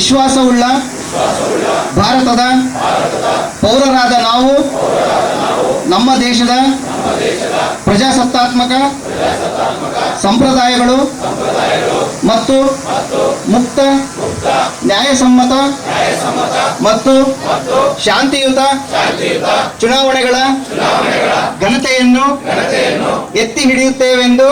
ವಿಶ್ವಾಸವುಳ್ಳ ಭಾರತದ ಪೌರರಾದ ನಾವು, ನಮ್ಮ ದೇಶದ ಪ್ರಜಾಸತ್ತಾತ್ಮಕ ಸಂಪ್ರದಾಯಗಳು ಮತ್ತು ಮುಕ್ತ ನ್ಯಾಯಸಮ್ಮತ ಮತ್ತು ಶಾಂತಿಯುತ ಚುನಾವಣೆಗಳ ಘನತೆಯನ್ನು ಎತ್ತಿ ಹಿಡಿಯುತ್ತೇವೆಂದು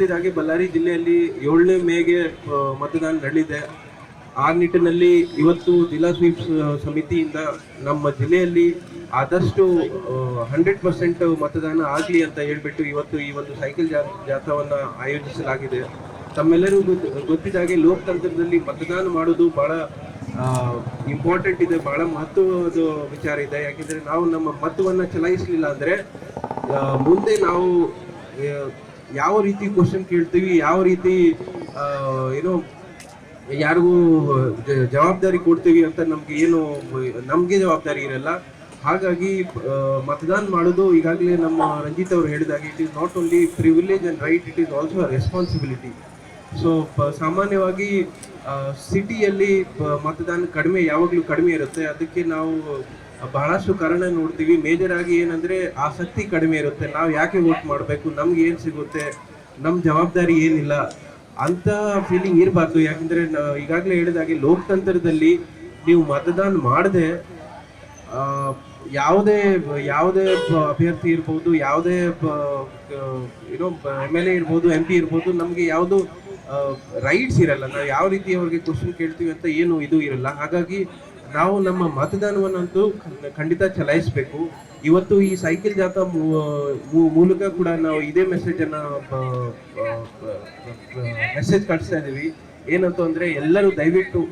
ಗೊತ್ತಿದ್ದ ಬಳ್ಳಾರಿ ಜಿಲ್ಲೆಯಲ್ಲಿ ಏಳನೇ ಮೇಗೆ ಮತದಾನ ನಡೆದಿದೆ ಆ ನಿಟ್ಟಿನಲ್ಲಿ ಇವತ್ತು ಜಿಲ್ಲಾ ಸ್ವೀಪ್ ಸಮಿತಿಯಿಂದ ನಮ್ಮ ಜಿಲ್ಲೆಯಲ್ಲಿ ಆದಷ್ಟು ಹಂಡ್ರೆಡ್ ಪರ್ಸೆಂಟ್ ಮತದಾನ ಆಗಲಿ ಅಂತ ಹೇಳ್ಬಿಟ್ಟು ಇವತ್ತು ಈ ಒಂದು ಸೈಕಲ್ ಜಾಥಾವನ್ನ ಆಯೋಜಿಸಲಾಗಿದೆ. ತಮ್ಮೆಲ್ಲರಿಗೂ ಗೊತ್ತಿದ ಹಾಗೆ ಲೋಕತಂತ್ರದಲ್ಲಿ ಮತದಾನ ಮಾಡೋದು ಬಹಳ ಇಂಪಾರ್ಟೆಂಟ್ ಇದೆ, ಬಹಳ ಮಹತ್ವದ ವಿಚಾರ ಇದೆ. ಯಾಕೆಂದರೆ ನಾವು ನಮ್ಮ ಮತವನ್ನು ಚಲಾಯಿಸಲಿಲ್ಲ ಅಂದರೆ ಮುಂದೆ ನಾವು ಯಾವ ರೀತಿ ಕ್ವಶನ್ ಕೇಳ್ತೀವಿ, ಯಾವ ರೀತಿ ಏನು ಯಾರಿಗೂ ಜವಾಬ್ದಾರಿ ಕೊಡ್ತೀವಿ ಅಂತ ನಮ್ಗೆ ಏನು, ನಮ್ಗೆ ಜವಾಬ್ದಾರಿ ಇರಲ್ಲ. ಹಾಗಾಗಿ ಮತದಾನ ಮಾಡೋದು ಈಗಾಗಲೇ ನಮ್ಮ ರಂಜಿತ್ ಅವರು ಹೇಳಿದಾಗ it is not only privilege and right it is also responsibility so ಸಾಮಾನ್ಯವಾಗಿ ಸಿಟಿಯಲ್ಲಿ ಮತದಾನ ಕಡಿಮೆ ಯಾವಾಗಲೂ ಕಡಿಮೆ ಇರುತ್ತೆ. ಅದಕ್ಕೆ ನಾವು ಬಹಳಷ್ಟು ಕಾರಣ ನೋಡ್ತೀವಿ. ಮೇಜರ್ ಆಗಿ ಏನಂದ್ರೆ ಆಸಕ್ತಿ ಕಡಿಮೆ ಇರುತ್ತೆ. ನಾವು ಯಾಕೆ ವೋಟ್ ಮಾಡಬೇಕು? ನಮ್ಗೆ ಏನು ಸಿಗುತ್ತೆ? ನಮ್ಮ ಜವಾಬ್ದಾರಿ ಏನಿಲ್ಲ? ಅಂತ ಫೀಲಿಂಗ್ ಇರಬಾರ್ದು. ಯಾಕಂದ್ರೆ ಈಗಾಗಲೇ ಹೇಳಿದಾಗೆ ಲೋಕತಂತ್ರದಲ್ಲಿ ನೀವು ಮತದಾನ ಮಾಡದೆ ಯಾವುದೇ ಯಾವುದೇ ಅಭ್ಯರ್ಥಿ ಇರ್ಬೋದು, ಯಾವುದೇ ಏನೋ ಎಂ ಎಲ್ ಎ ಇರ್ಬೋದು ಎಂ ಪಿ ಇರ್ಬೋದು, ನಮಗೆ ಯಾವುದು ರೈಟ್ಸ್ ಇರಲ್ಲ. ನಾವು ಯಾವ ರೀತಿ ಅವ್ರಿಗೆ ಕ್ವಶನ್ ಕೇಳ್ತೀವಿ ಅಂತ ಏನು ಇದು ಇರಲ್ಲ. ಹಾಗಾಗಿ ನಾವು ನಮ್ಮ ಮತದಾನವನ್ನಂತೂ ಖಂಡಿತ ಚಲಾಯಿಸಬೇಕು. ಇವತ್ತು ಈ ಸೈಕಲ್ ಜಾಥಾ ಮೂಲಕ ಕೂಡ ನಾವು ಇದೇ ಮೆಸೇಜ್ ಅನ್ನ ಮೆಸೇಜ್ ಕಳಿಸ್ತಾ ಇದೀವಿ ಏನಂತ ಅಂದ್ರೆ ಎಲ್ಲರೂ ದಯವಿಟ್ಟು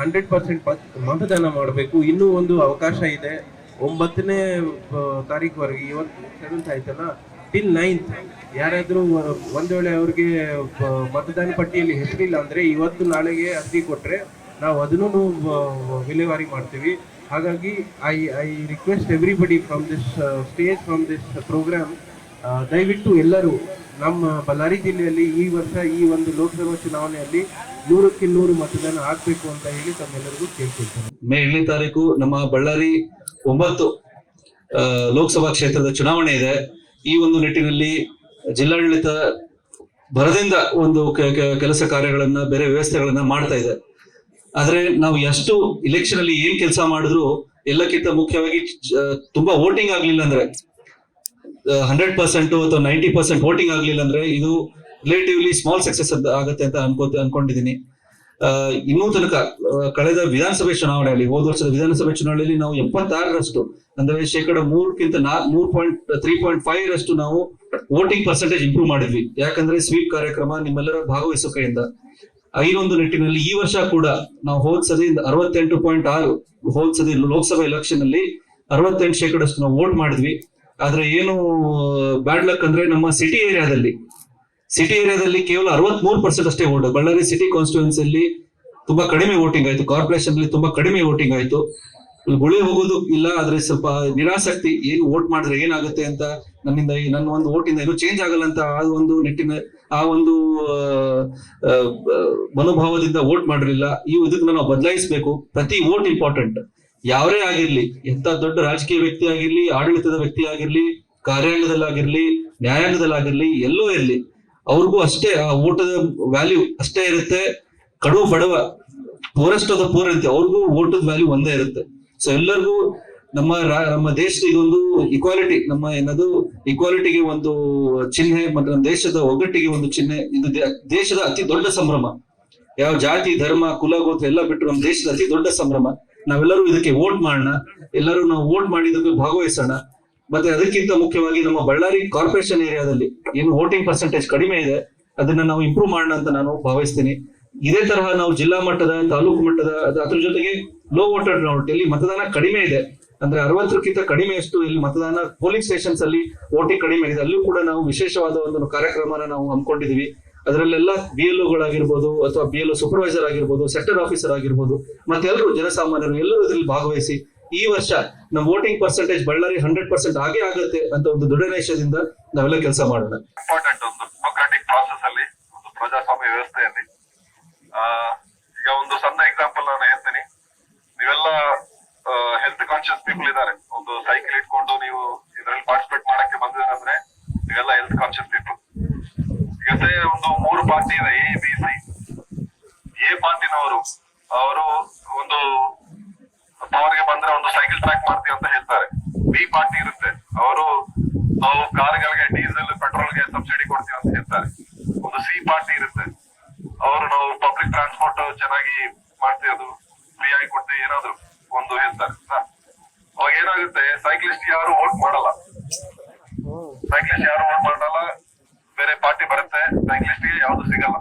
ಹಂಡ್ರೆಡ್ ಪರ್ಸೆಂಟ್ ಮತದಾನ ಮಾಡಬೇಕು. ಇನ್ನೂ ಒಂದು ಅವಕಾಶ ಇದೆ. ಒಂಬತ್ತನೇ ತಾರೀಕುವರೆಗೆ ಇವತ್ತು ಸೆವೆಂತ್ ಆಯ್ತಲ್ಲ? ಟಿಲ್ ನೈನ್ತ್ ಯಾರಾದರೂ ಒಂದು ವೇಳೆ ಅವ್ರಿಗೆ ಮತದಾನ ಪಟ್ಟಿಯಲ್ಲಿ ಹೆಸರಿಲ್ಲ ಅಂದರೆ ಇವತ್ತು ನಾಳೆಗೆ ಅರ್ಜಿ ಕೊಟ್ರೆ ನಾವು ಅದನ್ನು ವಿಲೇವಾರಿ ಮಾಡ್ತೀವಿ. ಹಾಗಾಗಿ I I request everybody from this stage from this program ದಯವಿಟ್ಟು ಎಲ್ಲರೂ ನಮ್ಮ ಬಳ್ಳಾರಿ ಜಿಲ್ಲೆಯಲ್ಲಿ ಈ ವರ್ಷ ಈ ಒಂದು ಲೋಕಸಭಾ ಚುನಾವಣೆಯಲ್ಲಿ ನೂರಕ್ಕೆ ನೂರು ಮತದಾನ ಆಗ್ಬೇಕು ಅಂತ ಹೇಳಿ ತಮ್ಮೆಲ್ಲರಿಗೂ ಕೇಳ್ಕೊಳ್ತೇನೆ. ಮೇ ಏಳನೇ ತಾರೀಕು ನಮ್ಮ ಬಳ್ಳಾರಿ ಒಂಬತ್ತು ಲೋಕಸಭಾ ಕ್ಷೇತ್ರದ ಚುನಾವಣೆ ಇದೆ. ಈ ಒಂದು ನಿಟ್ಟಿನಲ್ಲಿ ಜಿಲ್ಲಾಡಳಿತ ಭರದಿಂದ ಒಂದು ಕೆಲಸ ಕಾರ್ಯಗಳನ್ನ, ಬೇರೆ ವ್ಯವಸ್ಥೆಗಳನ್ನ ಮಾಡ್ತಾ ಇದೆ. ಆದ್ರೆ ನಾವು ಎಷ್ಟು ಇಲೆಕ್ಷನ್ ಅಲ್ಲಿ ಏನ್ ಕೆಲಸ ಮಾಡಿದ್ರು ಎಲ್ಲಕ್ಕಿಂತ ಮುಖ್ಯವಾಗಿ ತುಂಬಾ ವೋಟಿಂಗ್ ಆಗ್ಲಿಲ್ಲ ಅಂದ್ರೆ ಹಂಡ್ರೆಡ್ ಪರ್ಸೆಂಟ್ ಅಥವಾ ನೈಂಟಿ ಪರ್ಸೆಂಟ್ ವೋಟಿಂಗ್ ಆಗ್ಲಿಲ್ಲ ಅಂದ್ರೆ ಇದು ರಿಲೇಟಿವ್ಲಿ ಸ್ಮಾಲ್ ಸಕ್ಸಸ್ ಆಗುತ್ತೆ ಅಂತ ಅನ್ಕೋ ಅನ್ಕೊಂಡಿದೀನಿ. ಆ, ಇನ್ನೂ ತನಕ ಕಳೆದ ವಿಧಾನಸಭೆ ಚುನಾವಣೆಯಲ್ಲಿ ಹೋದ ವರ್ಷದ ವಿಧಾನಸಭೆ ಚುನಾವಣೆಯಲ್ಲಿ ನಾವು ಎಪ್ಪತ್ತಾರರಷ್ಟು ಅಂದ್ರೆ ಶೇಕಡ ಮೂರಕ್ಕಿಂತ ನಾಲ್ಕು ಮೂರ್ ಪಾಯಿಂಟ್ ತ್ರೀ ಪಾಯಿಂಟ್ ಫೈವ್ ರಷ್ಟು ನಾವು ವೋಟಿಂಗ್ ಪರ್ಸೆಂಟೇಜ್ ಇಂಪ್ರೂವ್ ಮಾಡಿದ್ವಿ. ಯಾಕಂದ್ರೆ ಸ್ವೀಪ್ ಕಾರ್ಯಕ್ರಮ ನಿಮ್ಮೆಲ್ಲರ ಭಾಗವಹಿಸುವಿಕೆಯಿಂದ ಈ ಒಂದು ನಿಟ್ಟಿನಲ್ಲಿ ಈ ವರ್ಷ ಕೂಡ ನಾವು ಹೋದ್ ಸದಿ ಅರವತ್ತೆಂಟು ಪಾಯಿಂಟ್ ಆರು ಹೋದ್ ಸದಿ ಲೋಕಸಭಾ ಎಲೆಕ್ಷನ್ ಅಲ್ಲಿ ಅರವತ್ತೆಂಟು ಶೇಕಡಷ್ಟು ನಾವು ವೋಟ್ ಮಾಡಿದ್ವಿ. ಆದ್ರೆ ಏನು ಬ್ಯಾಡ್ ಲಕ್ ಅಂದ್ರೆ ನಮ್ಮ ಸಿಟಿ ಏರಿಯಾದಲ್ಲಿ ಸಿಟಿ ಏರಿಯಾದಲ್ಲಿ ಕೇವಲ ಅರವತ್ಮೂರು ಪರ್ಸೆಂಟ್ ಅಷ್ಟೇ ವೋಟ್ ಬಳ್ಳಾರಿ ಸಿಟಿ ಕಾನ್ಸ್ಟಿಟ್ಯೂನ್ಸಿಯಲ್ಲಿ ತುಂಬಾ ಕಡಿಮೆ ವೋಟಿಂಗ್ ಆಯ್ತು. ಕಾರ್ಪೊರೇಷನ್ ಅಲ್ಲಿ ತುಂಬಾ ಕಡಿಮೆ ವೋಟಿಂಗ್ ಆಯ್ತು. ಗುಳಿ ಹೋಗೋದು ಇಲ್ಲ, ಆದ್ರೆ ಸ್ವಲ್ಪ ನಿರಾಸಕ್ತಿ, ಏನು ವೋಟ್ ಮಾಡಿದ್ರೆ ಏನಾಗುತ್ತೆ ಅಂತ ನನ್ನಿಂದ ನನ್ನ ಒಂದು ವೋಟಿಂದ ಏನು ಚೇಂಜ್ ಆಗಲ್ಲ ಅಂತ ಆ ಒಂದು ನಿಟ್ಟಿನ ಆ ಒಂದು ಮನೋಭಾವದಿಂದ ವೋಟ್ ಮಾಡಿರಲಿಲ್ಲ. ಈ ಇದಕ್ಕೆ ನಾವು ಬದಲಾಯಿಸಬೇಕು. ಪ್ರತಿ ವೋಟ್ ಇಂಪಾರ್ಟೆಂಟ್ ಯಾವರೇ ಆಗಿರ್ಲಿ ಎಂತ ದೊಡ್ಡ ರಾಜಕೀಯ ವ್ಯಕ್ತಿ ಆಗಿರ್ಲಿ, ಆಡಳಿತದ ವ್ಯಕ್ತಿ ಆಗಿರ್ಲಿ ಕಾರ್ಯಾಂಗದಲ್ಲಾಗಿರ್ಲಿ ನ್ಯಾಯಾಂಗದಲ್ಲಾಗಿರ್ಲಿ, ಎಲ್ಲೋ ಇರ್ಲಿ, ಅವ್ರಿಗೂ ಅಷ್ಟೇ ಆ ಓಟದ ವ್ಯಾಲ್ಯೂ ಅಷ್ಟೇ ಇರುತ್ತೆ. ಕಡು ಬಡವ ಪೂರೆಸ್ಟ್ ಆಫ್ ದ ಪೂರ್ ಅಂತೆ, ಅವ್ರಿಗೂ ಓಟದ ವ್ಯಾಲ್ಯೂ ಒಂದೇ ಇರುತ್ತೆ. ಸೊ ಎಲ್ಲರಿಗೂ ನಮ್ಮ ನಮ್ಮ ದೇಶದ ಇದೊಂದು ಇಕ್ವಾಲಿಟಿ ನಮ್ಮ ಏನದು ಇಕ್ವಾಲಿಟಿಗೆ ಒಂದು ಚಿಹ್ನೆ ಮತ್ತೆ ನಮ್ಮ ದೇಶದ ಒಗ್ಗಟ್ಟಿಗೆ ಒಂದು ಚಿಹ್ನೆ, ಇದು ದೇಶದ ಅತಿ ದೊಡ್ಡ ಸಂಭ್ರಮ. ಯಾವ ಜಾತಿ, ಧರ್ಮ, ಕುಲ, ಗೋತ್ರ ಎಲ್ಲ ಬಿಟ್ಟು ನಮ್ಮ ದೇಶದ ಅತಿ ದೊಡ್ಡ ಸಂಭ್ರಮ. ನಾವೆಲ್ಲರೂ ಇದಕ್ಕೆ ವೋಟ್ ಮಾಡೋಣ, ಎಲ್ಲರೂ ನಾವು ವೋಟ್ ಮಾಡಿ ಇದಕ್ಕೆ ಭಾಗವಹಿಸೋಣ. ಮತ್ತೆ ಅದಕ್ಕಿಂತ ಮುಖ್ಯವಾಗಿ ನಮ್ಮ ಬಳ್ಳಾರಿ ಕಾರ್ಪೊರೇಷನ್ ಏರಿಯಾದಲ್ಲಿ ಏನು ವೋಟಿಂಗ್ ಪರ್ಸೆಂಟೇಜ್ ಕಡಿಮೆ ಇದೆ, ಅದನ್ನ ನಾವು ಇಂಪ್ರೂವ್ ಮಾಡೋಣ ಅಂತ ನಾನು ಭಾವಿಸ್ತೀನಿ. ಇದೇ ತರಹ ನಾವು ಜಿಲ್ಲಾ ಮಟ್ಟದ, ತಾಲೂಕು ಮಟ್ಟದ, ಅದರ ಅದ್ರ ಜೊತೆಗೆ ಲೋ ವೋಟರ್ ನೋಟ್ ಇಲ್ಲಿ ಮತದಾನ ಕಡಿಮೆ ಇದೆ. ಅಂದ್ರೆ ಅರವತ್ತಕ್ಕಿಂತ ಕಡಿಮೆಯಷ್ಟು ಇಲ್ಲಿ ಮತದಾನ ಪೋಲಿಂಗ್ ಸ್ಟೇಷನ್ಸ್ ಅಲ್ಲಿ ವೋಟಿಂಗ್ ಕಡಿಮೆ ಆಗಿದೆ ಅಲ್ಲೂ ಕೂಡ ನಾವು ವಿಶೇಷವಾದ ಒಂದು ಕಾರ್ಯಕ್ರಮನ ನಾವು ಹಮ್ಮಿಕೊಂಡಿದೀವಿ ಅದರಲ್ಲೆಲ್ಲ ಬಿ ಎಲ್ ಅಥವಾ ಬಿ ಎಲ್ ಸೂಪರ್ವೈಸರ್ ಆಗಿರ್ಬೋದು ಸೆಕ್ಟರ್ ಆಫೀಸರ್ ಆಗಿರ್ಬೋದು ಮತ್ತೆಲ್ಲರೂ ಜನಸಾಮಾನ್ಯರು ಎಲ್ಲರೂ ಇದರಲ್ಲಿ ಭಾಗವಹಿಸಿ ಈ ವರ್ಷ ನಮ್ಮ voting percentage Ballari hundred percent ಆಗೇ ಆಗುತ್ತೆ ಅಂತ ಒಂದು ದೃಢನಿಶ್ಚಯದಿಂದ ನಾವೆಲ್ಲ ಕೆಲಸ ಮಾಡೋಣ. ಇಂಪಾರ್ಟೆಂಟ್ ಒಂದು ಡೆಮೋಕ್ರಾಟಿಕ್ ಪ್ರಾಸೆಸ್ ಅಲ್ಲಿ, ಒಂದು ಪ್ರಜಾಸ್ವಾಮ್ಯ ವ್ಯವಸ್ಥೆಯಲ್ಲಿ ಆ, ಈಗ ಒಂದು ಸಣ್ಣ ಎಕ್ಸಾಂಪಲ್ ನಾನು ಹೇಳ್ತೀನಿ ನೀವೆಲ್ಲ ಹೆಲ್ತ್ ಕಾನ್ಶಿಯಸ್ ಪೀಪಲ್ ಇದ್ದಾರೆ ಒಂದು ಸೈಕಲ್ ಇಟ್ಕೊಂಡು ನೀವು ಇದರಲ್ಲಿ ಪಾರ್ಟಿಸಿಪೇಟ್ ಮಾಡಕ್ಕೆ ಬಂದಿದ್ದಾರೆ ಅಂದ್ರೆ ನೀವೆಲ್ಲ ಹೆಲ್ತ್ ಕಾನ್ಶಿಯಸ್ ಪೀಪಲ್ ಈಗ say ಒಂದು ಮೂರು ಪಾರ್ಟಿ ಇದೆ ಎ ಬಿ ಸಿ ಎ ಪಾರ್ಟಿನವರು, ಅವರು ಒಂದು ಪವರ್ಗೆ ಬಂದ್ರೆ ಒಂದು ಸೈಕಲ್ ಟ್ರ್ಯಾಕ್ ಮಾಡ್ತೀವಿ ಅಂತ ಹೇಳ್ತಾರೆ. ಬಿ ಪಾರ್ಟಿ ಇರುತ್ತೆ. ಅವರು, ನಾವು ಕಾರ್ಗಳಿಗೆ ಡೀಸೆಲ್ ಪೆಟ್ರೋಲ್ಗೆ ಸಬ್ಸಿಡಿ ಕೊಡ್ತೀವಿ ಅಂತ ಹೇಳ್ತಾರೆ. ಒಂದು ಸಿ ಪಾರ್ಟಿ ಇರುತ್ತೆ. ಅವರು ನಾವು ಪಬ್ಲಿಕ್ ಟ್ರಾನ್ಸ್ಪೋರ್ಟ್ ಚೆನ್ನಾಗಿ ಮಾಡ್ತೀವಿ, ಅದು ಫ್ರೀ ಆಗಿ ಕೊಡ್ತೀವಿ, ಏನಾದ್ರು ಒಂದು ಹೇಳ್ತಾರೆ. ಅವಾಗ ಏನಾಗುತ್ತೆ ಸೈಕ್ಲಿಸ್ಟ್ ಯಾರು ವೋಟ್ ಮಾಡಲ್ಲ. ಸೈಕ್ಲಿಸ್ಟ್ ಯಾರು ವೋಟ್ ಮಾಡಲ್ಲ, ಬೇರೆ ಪಾರ್ಟಿ ಬರುತ್ತೆ ಸೈಕ್ಲಿಸ್ಟ್ಗೆ ಯಾವ್ದು ಸಿಗಲ್ಲ.